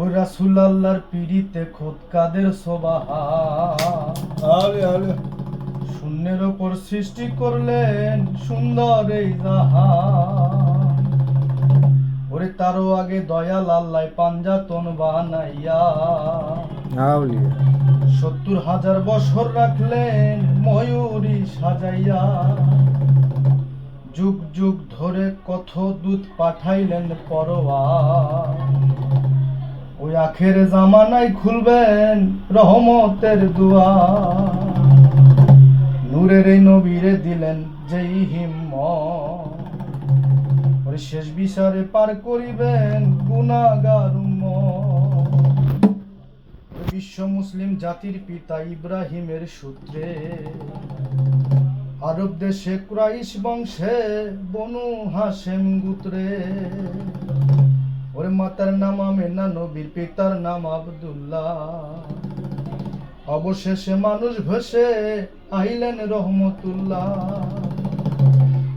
ওই রাসুল আল্লাহর পিড়িতে খোদ কাদের আলে শূন্যের ওপর সৃষ্টি করলেন সুন্দর এই জাহান ওরে তারও আগে দয়াল আল্লাহ পাঞ্জাতন বানাইয়া। সত্তর হাজার বছর রাখলেন ময়ূরী সাজাইয়া। যুগ যুগ ধরে কত দুধ পাঠাইলেন পরোয়া। ওই আখের জামানায় খুলবেন রহমতের দুয়া। নূরের এই নবীরে দিলেন যেই হিম্ম ওই শেষ বিচারে পার করিবেন উম্মত। বিশ্ব মুসলিম জাতির পিতা ইব্রাহিমের সূত্রে। আরব দেশে ক্রাইশ বংশে বনু হাসেম গুত্রে। ওরে মাতার নাম আমেনা, নবীর পিতার নাম আব্দুল্লাহ। অবশেষে মানুষ ভেসে আইলেন রহমতুল্লাহ।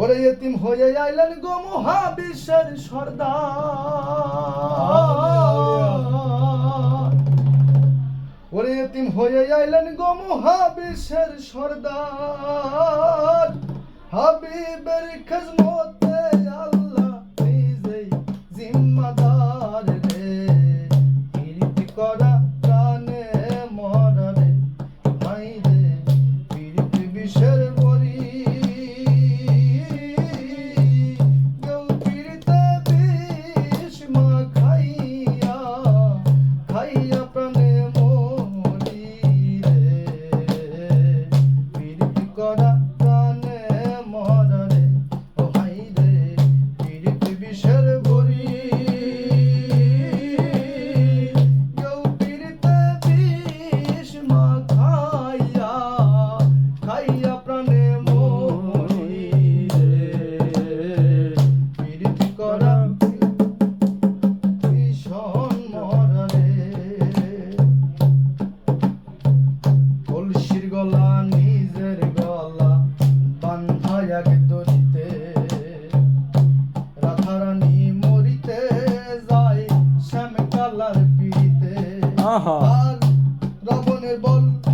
ওরে এতিম হয়ে আইলেন গো মহাবিশ্বের সর্দার। ওরে এতিম হয়ে আইলেন গো মহাবিশ্বের সর্দার। হাবিবের খেজমতে el bol.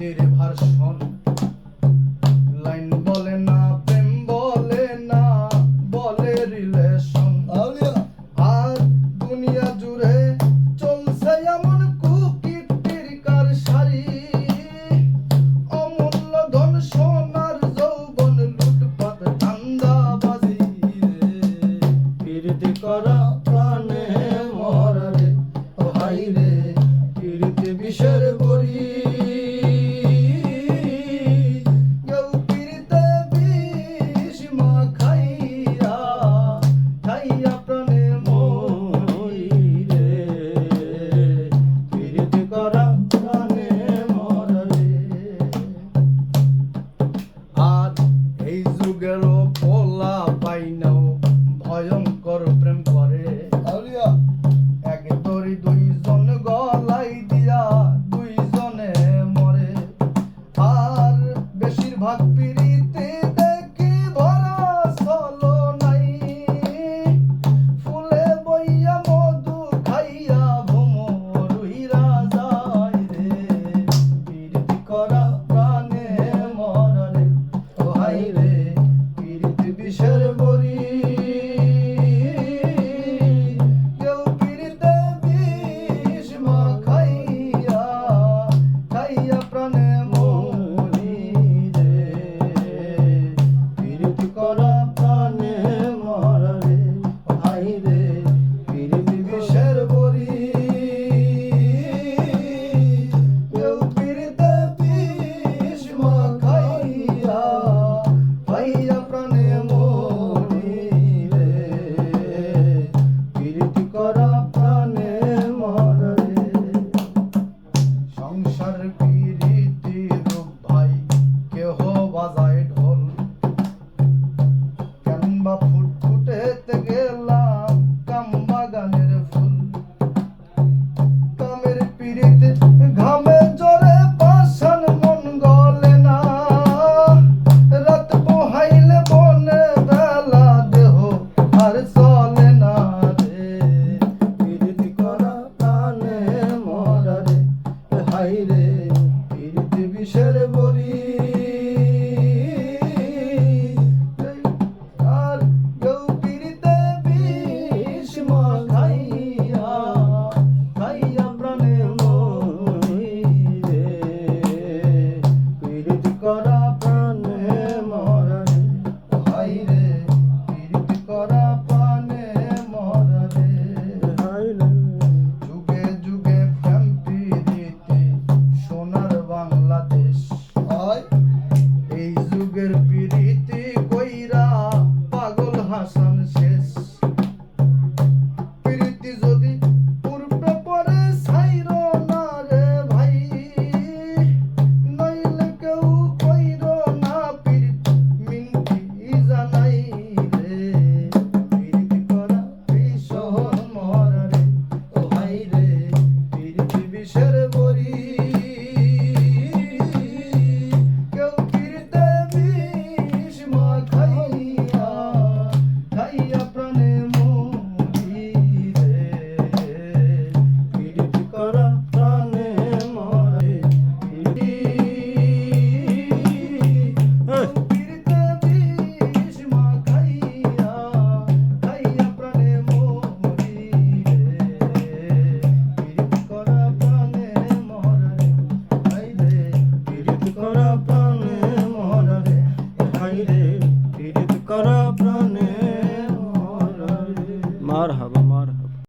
Deri parşon